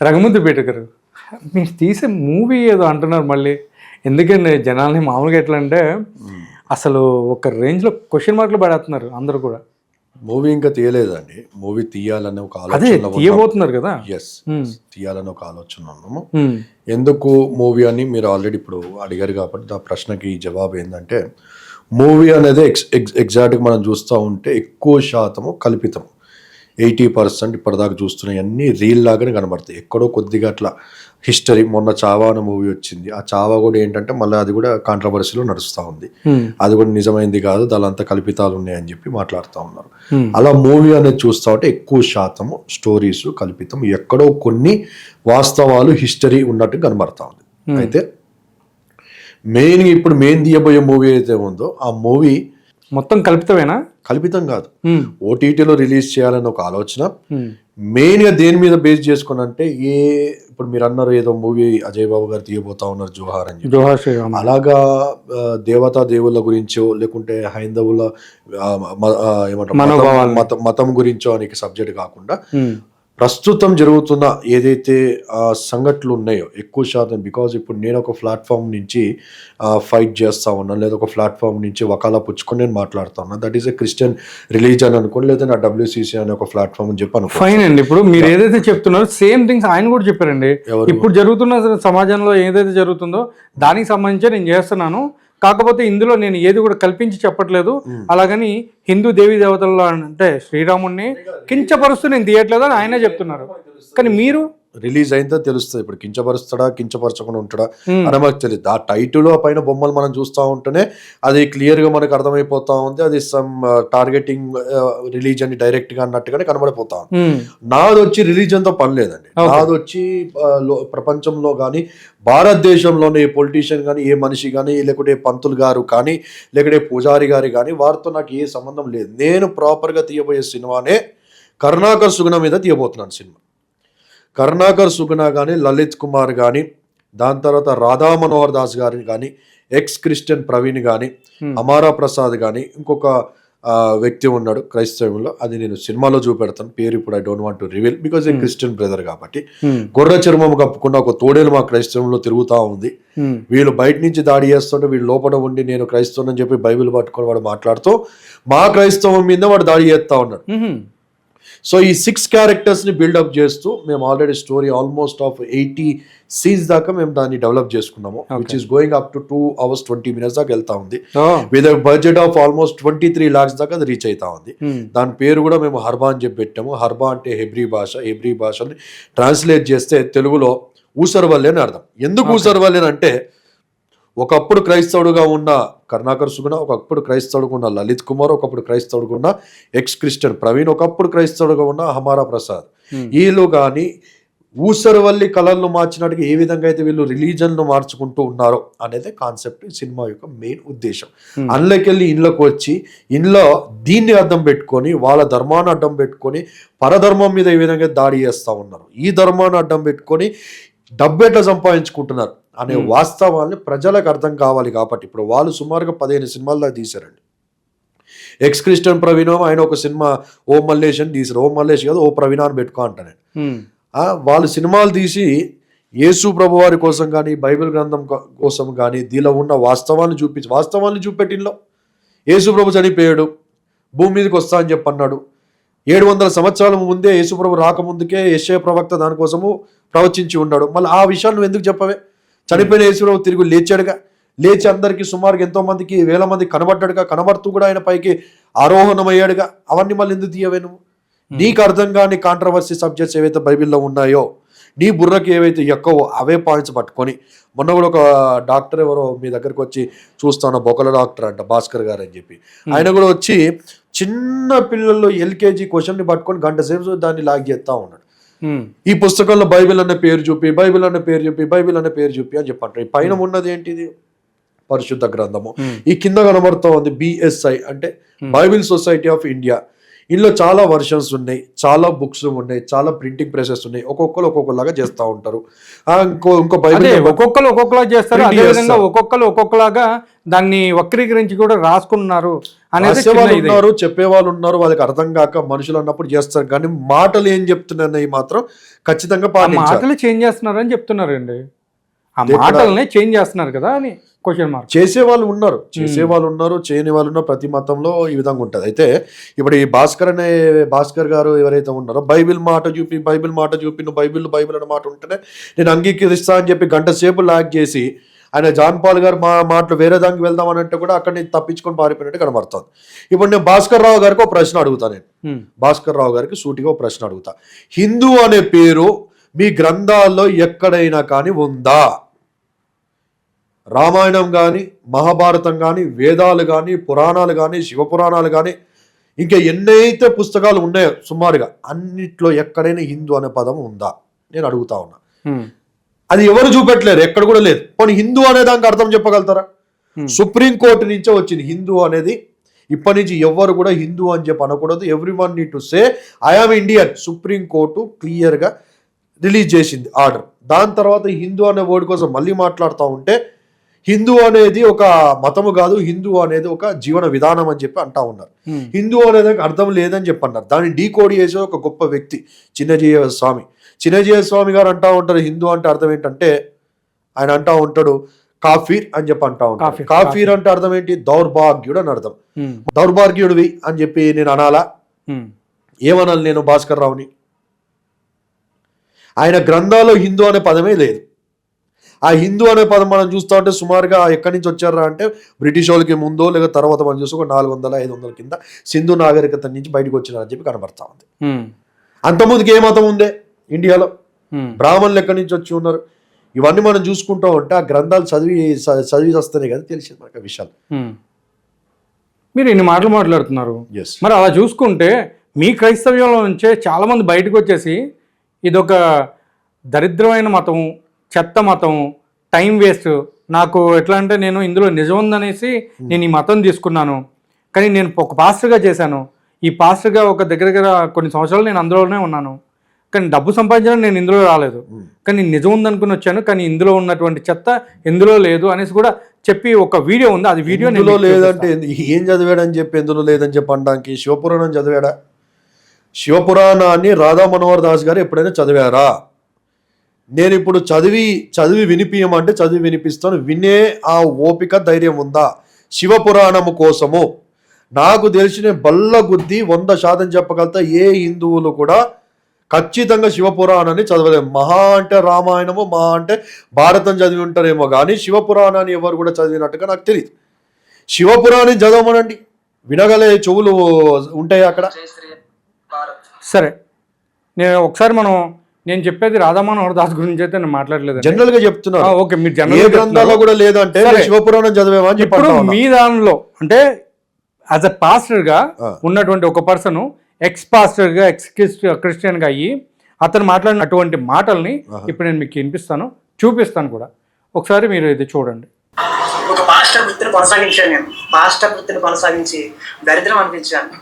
రఘుముద్దు పేట గారు మీరు తీసే మూవీ ఏదో అంటున్నారు మళ్ళీ. ఎందుకండి జనాల్ని మామూలుగా ఎట్లా అంటే అసలు ఒక రేంజ్లో క్వశ్చన్ మార్కులు పడేస్తున్నారు అందరూ కూడా. మూవీ ఇంకా తీయలేదండి. మూవీ తీయాలనే ఒక ఆలోచన తీయబోతున్నారు కదా? ఎస్ తీయాలని ఒక ఆలోచన ఉన్నాము. ఉమ్, ఎందుకు మూవీ అని మీరు ఆల్రెడీ ఇప్పుడు అడిగారు కాబట్టి ఆ ప్రశ్నకి జవాబు ఏంటంటే మూవీ అనేది ఎక్స్ ఎక్స్ ఎగ్జాక్ట్గా మనం చూస్తూ ఉంటే ఎక్కువ శాతము కల్పితం ఎయిటీ పర్సెంట్ ఇప్పటిదాకా చూస్తున్నవన్నీ రీల్ లాగానే కనబడతాయి. ఎక్కడో కొద్దిగా అట్లా హిస్టరీ మొన్న చావా అనే మూవీ వచ్చింది. ఆ చావా కూడా ఏంటంటే మళ్ళీ అది కూడా కాంట్రవర్సీలో నడుస్తూ ఉంది. అది కూడా నిజమైంది కాదు దానింతా కల్పితాలు ఉన్నాయని చెప్పి మాట్లాడుతూ ఉన్నారు. అలా మూవీ అనేది చూస్తా ఉంటే ఎక్కువ శాతము స్టోరీస్ కల్పితం. ఎక్కడో కొన్ని వాస్తవాలు హిస్టరీ ఉన్నట్టు కనబడతా ఉంది. అయితే మెయిన్ ఇప్పుడు మెయిన్ తీయబోయే మూవీ అయితే ఉందో ఆ మూవీ మొత్తం కల్పితమేనా? కల్పితం కాదు. ఓటీటీలో రిలీజ్ చేయాలని ఒక ఆలోచన. ఉమ్, మెయిన్గా దేని మీద బేస్ చేసుకుని అంటే ఏ ఇప్పుడు మీరు అన్నారు ఏదో మూవీ అజయ్ బాబు గారు తీయబోతా ఉన్నారు జోహార్ అని జోహార్ శ్రీరామ్ అలాగా దేవతా దేవుళ్ళ గురించో లేకుంటే హైందవుల ఏమంటారు మతం- గురించో అనే సబ్జెక్ట్ కాకుండా ప్రస్తుతం జరుగుతున్న ఏదైతే సంఘటనలు ఉన్నాయో ఎక్కువ శాతం బికాజ్ ఇప్పుడు నేను ఒక ప్లాట్ఫామ్ నుంచి ఫైట్ చేస్తా ఉన్నాను లేదా ఒక ప్లాట్ఫామ్ నుంచి వకాలా పుచ్చుకొని నేను మాట్లాడుతా ఉన్నాను that is a Christian religion అనుకోండి లేదా నా డబ్ల్యూసీసీ అనే ఒక ప్లాట్ఫామ్ అని చెప్పి అనుకో ఫైన్ అండి ఇప్పుడు మీరు ఏదైతే చెప్తున్నారో సేమ్ థింగ్స్ ఆయన కూడా చెప్పారండి? ఇప్పుడు జరుగుతున్న సమాజంలో ఏదైతే జరుగుతుందో దానికి సంబంధించి నేను చేస్తున్నాను. కాకపోతే ఇందులో నేను ఏది కూడా కల్పించి చెప్పట్లేదు. అలాగని హిందూ దేవీ దేవతల్లో అంటే శ్రీరాముడిని కించపరుస్తూ నేను తీయట్లేదు అని ఆయనే చెప్తున్నారు. కానీ మీరు? రిలీజ్ అయిందో తెలుస్తుంది. ఇప్పుడు కించపరుస్తాడా కించపరచకుండా ఉంటాడా. అని మనకు తెలియదు ఆ టైటిల్ పైన బొమ్మలు మనం చూస్తూ ఉంటేనే అది క్లియర్గా మనకు అర్థమైపోతా ఉంది. అది సమ్ టార్గెటింగ్ రిలీజ్ అని డైరెక్ట్గా అన్నట్టుగానే కనబడిపోతా ఉంది. నాది వచ్చి రిలీజన్తో పని లేదండి. నాది వచ్చి ప్రపంచంలో కానీ భారతదేశంలోనే ఏ పొలిటీషియన్ కానీ ఏ మనిషి కానీ లేకుంటే పంతులు గారు కానీ లేకుంటే పూజారి గారి కానీ వారితో నాకు ఏ సంబంధం లేదు. నేను ప్రాపర్గా తీయబోయే సినిమానే కరుణాకర్ సుగుణ మీద తీయబోతున్నాను సినిమా. కరుణాకర్ సుగుణ కానీ లలిత్ కుమార్ కానీ దాని తర్వాత రాధా మనోహర్ దాస్ గారిని కానీ ఎక్స్ క్రిస్టియన్ ప్రవీణ్ కానీ. అమారా ప్రసాద్ కానీ ఇంకొక వ్యక్తి ఉన్నాడు క్రైస్తవంలో అది నేను సినిమాలో చూపెడతాను. పేరు ఇప్పుడు I don't want to reveal because a Christian brother కాబట్టి. గొర్రె చర్మం కప్పుకున్న ఒక తోడేలు మా క్రైస్తవంలో తిరుగుతూ ఉంది. వీళ్ళు బయట నుంచి దాడి చేస్తుంటే వీళ్ళు లోపల ఉండి నేను క్రైస్తవం అని చెప్పి బైబిల్ పట్టుకొని వాడు మాట్లాడుతూ మా క్రైస్తవం మీద వాడు దాడి చేస్తా ఉన్నాడు. సో ఈ సిక్స్ క్యారెక్టర్స్ని బిల్డప్ చేస్తూ మేము already story almost of eighty scenes దాకా మేము దాన్ని డెవలప్ చేసుకున్నాము which is going up to two hours twenty minutes దాకా వెళ్తా ఉంది. With budget of almost twenty three lakhs దాకా అది రీచ్ అవుతా ఉంది. ఉమ్, దాని పేరు కూడా మేము హర్బా అని చెప్పి పెట్టాము. హర్బా అంటే హెబ్రీ భాష. హెబ్రీ భాషని ట్రాన్స్లేట్ చేస్తే తెలుగులో ఊసరవల్లి అని అర్థం. ఎందుకు ఊసరవల్లి అని అంటే ఒకప్పుడు క్రైస్తవుడుగా ఉన్న కరుణాకర్ సుగుణ ఒకప్పుడు క్రైస్తవుడుగా ఉన్న లలిత్ కుమార్ ఒకప్పుడు క్రైస్తవుడుగా ఉన్న ఎక్స్ క్రిస్టియన్ ప్రవీణ్ ఒకప్పుడు క్రైస్తవుడుగా ఉన్న హమారా ప్రసాద్. వీళ్ళు కానీ ఊసరవల్లి కళలను మార్చినట్టుగా ఏ విధంగా అయితే వీళ్ళు రిలీజన్ను మార్చుకుంటూ ఉన్నారో అనేది కాన్సెప్ట్ ఈ సినిమా యొక్క మెయిన్ ఉద్దేశం. అందులోకి వెళ్ళి ఇంట్లోకి వచ్చి ఇంట్లో దీన్ని అడ్డం పెట్టుకొని వాళ్ళ ధర్మాన్ని అడ్డం పెట్టుకొని పరధర్మం మీద ఏ విధంగా దాడి చేస్తూ ఉన్నారు ఈ ధర్మాన్ని అడ్డం పెట్టుకొని డబ్బు ఎట్లా సంపాదించుకుంటున్నారు అనే వాస్తవాన్ని ప్రజలకు అర్థం కావాలి కాబట్టి. ఇప్పుడు వాళ్ళు సుమారుగా పదిహేను సినిమాలు దాకా తీశారండి. ఎక్స్ క్రిస్టియన్ ప్రవీణ్ ఆయన ఒక సినిమా ఓ మల్లేష్ అని తీశారు. ఓ మల్లేష్ కాదు ఓ ప్రవీణ అని పెట్టుకో అంటాను వాళ్ళు సినిమాలు తీసి యేసు ప్రభు వారి కోసం కానీ బైబిల్ గ్రంథం కోసం కానీ దీనిలో ఉన్న వాస్తవాన్ని చూపించి వాస్తవాన్ని చూపెట్టినలో యేసు ప్రభు చనిపోయాడు భూమి మీదకి వస్తా అని చెప్పి అన్నాడు. ఏడు వందల సంవత్సరాల ముందే యేసు ప్రభు రాకముందుకే యశ్య ప్రవక్త దానికోసము ప్రవచించి ఉన్నాడు. మళ్ళీ ఆ విషయాన్ని నువ్వు ఎందుకు చెప్పవే? చనిపోయిన యేసు ప్రభు తిరిగి లేచాడుగా. లేచి అందరికీ సుమారుగా ఎంతో మందికి వేల మంది కనబడ్డాడుగా కనబడుతూ కూడా ఆయన పైకి ఆరోహణమయ్యాడుగా. అవన్నీ మళ్ళీ ఎందుకు తీయవే నువ్వు? నీకు అర్థం కాని కాంట్రవర్సీ సబ్జెక్ట్స్ ఏవైతే బైబిల్లో ఉన్నాయో నీ బుర్రకి ఏవైతే ఎక్కువ అవే పాయింట్స్ పట్టుకొని మొన్న కూడా ఒక డాక్టర్ ఎవరో మీ దగ్గరకు వచ్చి చూస్తాను బొకల డాక్టర్ అంట భాస్కర్ గారు అని చెప్పి. ఆయన కూడా వచ్చి చిన్న పిల్లల్లో ఎల్కేజీ క్వశ్చన్ని పట్టుకొని గంట సేపు దాన్ని లాగ్ చేస్తా ఉన్నాడు. ఈ పుస్తకంలో బైబిల్ అన్న పేరు చూపి బైబిల్ అన్న పేరు చూపి బైబిల్ అన్న పేరు చూపి అని చెప్పంటారు. ఈ పైన ఉన్నది ఏంటిది? పరిశుద్ధ గ్రంథము. Hmm. ఈ కింద కనబడుతూ ఉంది బిఎస్ఐ అంటే బైబిల్ సొసైటీ ఆఫ్ ఇండియా. ఇందులో చాలా వర్షన్స్ ఉన్నాయి చాలా బుక్స్ ఉన్నాయి చాలా ప్రింటింగ్ ప్రెసెస్ ఉన్నాయి ఒక్కొక్కరు ఒక్కొక్కలాగా చేస్తూ ఉంటారు ఇంకో ఇంకో బైబిల్ ఒక్కొక్కరు ఒక్కొక్కలా చేస్తారు Print అదే విధంగా చేస్తారు. ఒక్కొక్కరు ఒక్కొక్కలాగా దాన్ని వక్రీకరించి కూడా రాసుకున్నారు అనేది వాళ్ళు. ఉన్నారు చెప్పే వాళ్ళు ఉన్నారు వాళ్ళకి అర్థం కాక మనుషులు అన్నప్పుడు చేస్తారు కానీ మాటలు ఏం చెప్తున్నాయి మాత్రం ఖచ్చితంగా మాటలు చేంజ్ చేస్తున్నారు అని చెప్తున్నారండి ఆ మాటల్ని చేంజ్ చేస్తున్నారు కదా అని క్వశ్చన్ మార్క్ చేసే వాళ్ళు ఉన్నారు. చేసే వాళ్ళు ఉన్నారు చేయని వాళ్ళు ఉన్నారు ప్రతి మతంలో ఈ విధంగా ఉంటుంది. అయితే ఇప్పుడు ఈ భాస్కర్ అనే భాస్కర్ గారు ఎవరైతే ఉన్నారో బైబిల్ మాట చూపి బైబిల్ మాట చూపి నువ్వు బైబిల్ బైబిల్ అనే మాట ఉంటేనే నేను అంగీకరిస్తా అని చెప్పి గంట సేపు లాగ్ చేసి ఆయన జాన్ పాల్ గారు మా మాటలు వేరే దానికి వెళ్దామని అంటే కూడా అక్కడ నేను తప్పించుకొని పారిపోయినట్టు కనబడుతుంది. ఇప్పుడు నేను భాస్కర్ రావు గారికి ఒక ప్రశ్న అడుగుతా నేను. భాస్కర్ రావు గారికి సూటిగా ఒక ప్రశ్న అడుగుతా. హిందూ అనే పేరు మీ గ్రంథాల్లో ఎక్కడైనా కానీ ఉందా? రామాయణం కానీ మహాభారతం కానీ వేదాలు కానీ పురాణాలు కానీ శివపురాణాలు కానీ ఇంకా ఎన్నైతే పుస్తకాలు ఉన్నాయో సుమారుగా అన్నిట్లో ఎక్కడైనా హిందూ అనే పదం ఉందా? నేను అడుగుతా ఉన్నా. అది ఎవరు చూపెట్టలేరు ఎక్కడ కూడా లేదు. పోనీ హిందూ అనే దానికి అర్థం చెప్పగలుగుతారా? Hmm. సుప్రీం కోర్టు నుంచే వచ్చింది హిందూ అనేది. ఇప్పటి నుంచి ఎవ్వరు కూడా హిందూ అని చెప్పి అనకూడదు. Every one need to say I am Indian supreme court క్లియర్గా రిలీజ్ చేసింది ఆర్డర్. దాని తర్వాత హిందూ అనే వర్డ్ కోసం మళ్ళీ మాట్లాడుతూ ఉంటే హిందూ అనేది ఒక మతము కాదు హిందూ అనేది ఒక జీవన విధానం అని చెప్పి అంటా ఉన్నారు. హిందూ అనేది అర్థం లేదని చెప్పి అన్నారు దాన్ని డీకోడ్ చేసే ఒక గొప్ప వ్యక్తి చిన్నజీవ స్వామి. చిన్నజీవ స్వామి గారు అంటా ఉంటారు హిందూ అంటే అర్థం ఏంటంటే ఆయన అంటా ఉంటాడు కాఫీర్ అని చెప్పి అంటా ఉంటాడు కాఫీర్, కాఫీర్ అంటే అర్థం ఏంటి? దౌర్భాగ్యుడు అని అర్థం. దౌర్భాగ్యుడివి అని చెప్పి నేను అనాలా? ఏమనాలి నేను భాస్కర్ రావుని? ఆయన గ్రంథాల్లో హిందూ అనే పదమే లేదు. ఆ హిందూ అనే పదం మనం చూస్తూ ఉంటే సుమారుగా ఎక్కడి నుంచి వచ్చారా అంటే బ్రిటిష్ వాళ్ళకి ముందో లేదా తర్వాత మనం చూస్తే ఒక నాలుగు వందల ఐదు వందల కింద సింధు నాగరికత నుంచి బయటకు వచ్చినారని చెప్పి కనబడతా ఉంది. అంతకుముందుకు ఏ మతం ఉందే ఇండియాలో? బ్రాహ్మణులు ఎక్కడి నుంచి వచ్చి ఉన్నారు? ఇవన్నీ మనం చూసుకుంటూ ఉంటే ఆ గ్రంథాలు చదివి చదివి వస్తేనే కదా తెలిసింది మనకు విషయాలు. మీరు ఇన్ని మాటలు మాట్లాడుతున్నారు. ఎస్ మరి అలా చూసుకుంటే మీ క్రైస్తవ్యంలో నుంచే చాలామంది బయటకు వచ్చేసి ఇదొక దరిద్రమైన మతం చెత్త మతం టైం వేస్ట్. నాకు ఎట్లా అంటే నేను ఇందులో నిజం ఉందనేసి నేను ఈ మతం తీసుకున్నాను. కానీ నేను ఒక పాస్టర్గా చేశాను. ఈ పాస్టర్గా ఒక దగ్గర దగ్గర కొన్ని సంవత్సరాలు నేను అందులోనే ఉన్నాను. కానీ డబ్బు సంపాదించడం నేను ఇందులో రాలేదు. కానీ నిజం ఉందనుకుని వచ్చాను. కానీ ఇందులో ఉన్నటువంటి చెత్త ఇందులో లేదు అనేసి కూడా చెప్పి ఒక వీడియో ఉంది. అది వీడియో మీకు లేదంటే ఏం చదివాడని చెప్పి ఎందులో లేదని చెప్పి అనడానికి శివపురాణం చదివాడా? శివపురాణాన్ని రాధా మనోహర్ దాస్ గారు ఎప్పుడైనా చదివారా? నేను ఇప్పుడు చదివి చదివి వినిపించమంటే చదివి వినిపిస్తాను. వినే ఆ ఓపిక ధైర్యం ఉందా? శివపురాణము కోసము. నాకు తెలిసిన బల్ల గుద్ది వంద శాతం చెప్పగలుగుతా ఏ హిందువులు కూడా ఖచ్చితంగా శివపురాణాన్ని చదవలేము. మహా అంటే రామాయణము మహా అంటే భారతం చదివి ఉంటారేమో కానీ శివపురాణాన్ని ఎవరు కూడా చదివినట్టుగా నాకు తెలియదు శివపురాణం చదవమనండి. వినగలే చెవులు ఉంటాయి అక్కడ. సరే. నేను ఒకసారి మనం నేను చెప్పేది రాధామోహన్ దాస్ గురించి అయితే నేను మాట్లాడలేదు జనరల్గా చెప్తున్నారు ఓకే మీరు ఏ జనరల్ గ్రంథాల్లో కూడా లేదంటే శివపురాణం ఇప్పుడు మీ దానిలో అంటే యాజ్ అ పాస్టర్గా. ఉన్నటువంటి ఒక పర్సన్ ఎక్స్ పాస్టర్గా ఎక్స్ క్రిస్టియన్గా అయ్యి అతను మాట్లాడినటువంటి మాటల్ని ఇప్పుడు నేను మీకు వినిపిస్తాను చూపిస్తాను కూడా. ఒకసారి మీరు ఇది చూడండి. ఒక పాస్టర్ వృత్తిని కొనసాగించాను నేను. పాస్టర్ వృత్తిని కొనసాగించి దరిద్రం అనిపించాను.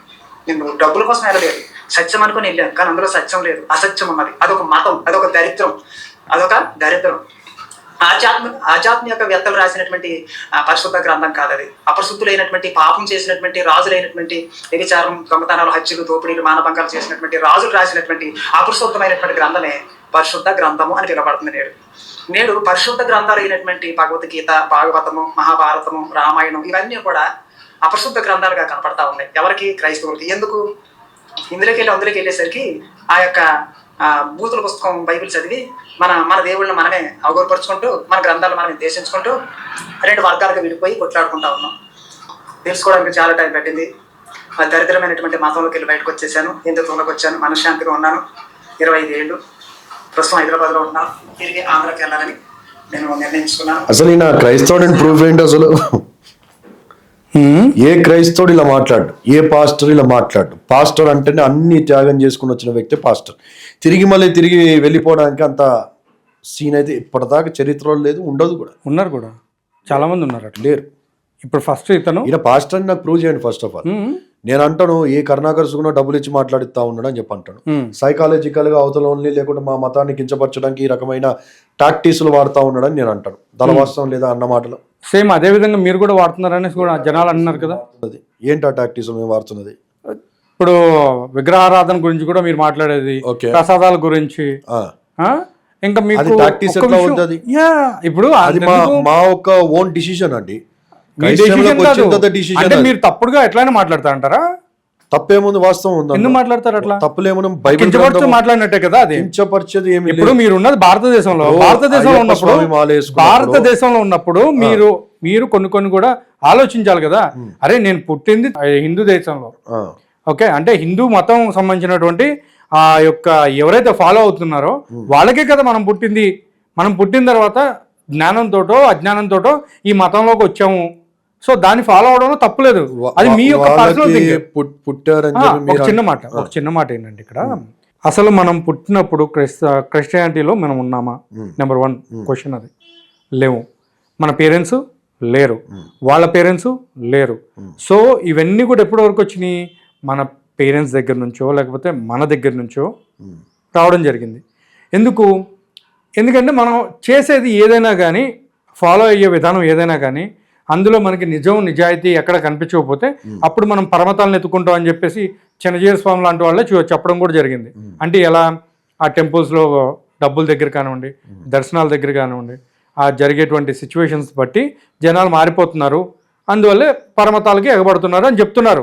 నేను డబ్బుల కోసం వెళ్ళలేదు సత్యం అనుకుని వెళ్ళాను కానీ అందులో సత్యం లేదు అసత్యం ఉన్నది. అదొక మతం అదొక దరిద్రం అదొక దరిద్రం. ఆధ్యాత్మ ఆధ్యాత్మికవేత్తలు రాసినటువంటి పరిశుద్ధ గ్రంథం కాదు అది. అపరిశుద్ధులైనటువంటి పాపం చేసినటువంటి రాజులైనటువంటి వ్యభిచారం దొంగతనాలు హత్యలు దోపిడీలు మానభంగాలు చేసినటువంటి రాజులు రాసినటువంటి అపరిశుద్ధమైనటువంటి గ్రంథమే పరిశుద్ధ గ్రంథము అని పిలువబడుతుంది నేడు. నేడు పరిశుద్ధ గ్రంథాలు అయినటువంటి భగవద్గీత భాగవతము మహాభారతము రామాయణం ఇవన్నీ కూడా అపరిశుద్ధ గ్రంథాలుగా కనపడతా ఉన్నాయి. ఎవరికి? క్రైస్తవులకి. ఎందుకు? ఇందులోకి వెళ్ళి అందులోకి వెళ్ళేసరికి ఆ యొక్క బూతుల పుస్తకం బైబిల్ చదివి మన మన దేవుళ్ళని మనమే అవగోరపరుచుకుంటూ మన గ్రంథాలు మనమే దేశించుకుంటూ రెండు వర్గాలుగా విడిపోయి కొట్లాడుకుంటా ఉన్నాం. తెలుసుకోవడానికి చాలా టైం పట్టింది. ఆ దరిద్రమైనటువంటి మతంలోకి వెళ్ళి బయటకు వచ్చేసాను హిందుత్వంలోకి వచ్చాను మనశ్శాంతిగా ఉన్నాను. ఇరవై ఐదు ఏళ్ళు. ప్రస్తుతం హైదరాబాద్లో ఉన్నాను. తిరిగి ఆంధ్రాకి వెళ్ళాలని నేను నిర్ణయించుకున్నాను. అసలు నా క్రైస్తవుడు ప్రూఫ్ ఏంటి అసలు. ఏ క్రైస్తవుడు ఇలా మాట్లాడు? ఏ పాస్టర్ ఇలా మాట్లాడు? పాస్టర్ అంటేనే అన్ని త్యాగం చేసుకుని వచ్చిన వ్యక్తి పాస్టర్. తిరిగి మళ్ళీ తిరిగి వెళ్ళిపోవడానికి అంత సీన్ అయితే ఇప్పటిదాకా చరిత్రలో లేదు ఉండదు కూడా. ఉన్నారు కూడా. చాలా మంది ఉన్నారు అట్లా. లేరు. ఇప్పుడు ఫస్ట్ ఇతను? ఈయన పాస్టర్ అని నాకు ప్రూవ్ చేయండి ఫస్ట్ ఆఫ్ ఆల్ నేను అంటాను ఏ కరుణాకర్ సుగుణ డబ్బులు ఇచ్చి మాట్లాడిస్తా ఉన్నాడు అని చెప్పి అంటాను. సైకాలజికల్గా అవతల ఓన్లీ లేకుంటే మా మతాన్ని కించపరచడానికి ఈ రకమైన టాక్టీసులు వాడుతా ఉన్నాడని నేను అంటాను. దళవాస్తవం లేదా అన్న మాటలు. సేమ్ అదే విధంగా మీరు కూడా వాడుతున్నారనేసి కూడా జనాలు అంటున్నారు కదా అది ఏంటి ఆ టాక్టీసులు మేము వాడుతున్నది ఇప్పుడు విగ్రహారాధన గురించి కూడా మీరు మాట్లాడేది ఓకే ప్రసాదాల గురించి ఆ. ఆ? ఇంకా మీకు tactics ఒక్క ఎట్లా విషయం- ఉంటది? యా, ఇప్పుడు అది మా ఒక ఓన్ డిసిషన్ అండి మీ క్రైస్తవంలోకి decision వచ్చిన కాదు. తర్వాత decision అంటే అది. మీరు తప్పుడుగా ఎట్లయినా మాట్లాడతారంటారా తప్పేముంది వాస్తవం ఉంది ఎందుకు మాట్లాడతారు అట్లా? తప్పులేమనం బైబిల్ మాట్లాడినట్టే కదా అది. కించపరిచేది ఏమి ఇప్పుడు మీరు ఉన్నది భారతదేశంలో. భారతదేశంలో ఉన్నప్పుడు భారతదేశంలో ఉన్నప్పుడు మీరు మీరు కొన్ని కొన్ని కూడా ఆలోచించాలి కదా. అరే నేను పుట్టింది హిందూ దేశంలో. ఓకే అంటే హిందూ మతం సంబంధించినటువంటి ఆ యొక్క ఎవరైతే ఫాలో అవుతున్నారో వాళ్ళకే కదా మనం పుట్టింది. మనం పుట్టిన తర్వాత జ్ఞానంతోటో అజ్ఞానంతోటో ఈ మతంలోకి వచ్చాము. సో దాన్ని ఫాలో అవడంలో తప్పులేదు అది మీ యొక్క పర్సనల్ చిన్న మాట ఒక చిన్న మాట ఏంటంటే ఇక్కడ అసలు మనం పుట్టినప్పుడు క్రిస్టియానిటీలో మనం ఉన్నామా? నెంబర్ వన్ క్వశ్చన్ అది. లేవు. మన పేరెంట్స్ లేరు. వాళ్ళ పేరెంట్స్ లేరు. సో ఇవన్నీ కూడా ఎప్పటి వరకు వచ్చినాయి? మన పేరెంట్స్ దగ్గర నుంచో లేకపోతే మన దగ్గర నుంచో రావడం జరిగింది. ఎందుకు? ఎందుకంటే మనం చేసేది ఏదైనా కానీ ఫాలో అయ్యే విధానం ఏదైనా కానీ అందులో మనకి నిజం నిజాయితీ ఎక్కడ కనిపించకపోతే అప్పుడు మనం పరమతాలను ఎత్తుకుంటాం అని చెప్పేసి చిన్నజీవ స్వామి లాంటి వాళ్ళే చెప్పడం కూడా జరిగింది. అంటే ఎలా? ఆ టెంపుల్స్లో డబ్బుల దగ్గర కానివ్వండి దర్శనాల దగ్గర కానివ్వండి ఆ జరిగేటువంటి సిచ్యువేషన్స్ బట్టి జనాలు మారిపోతున్నారు. అందువల్లే పరమతాలకి ఎగబడుతున్నారు అని చెప్తున్నారు.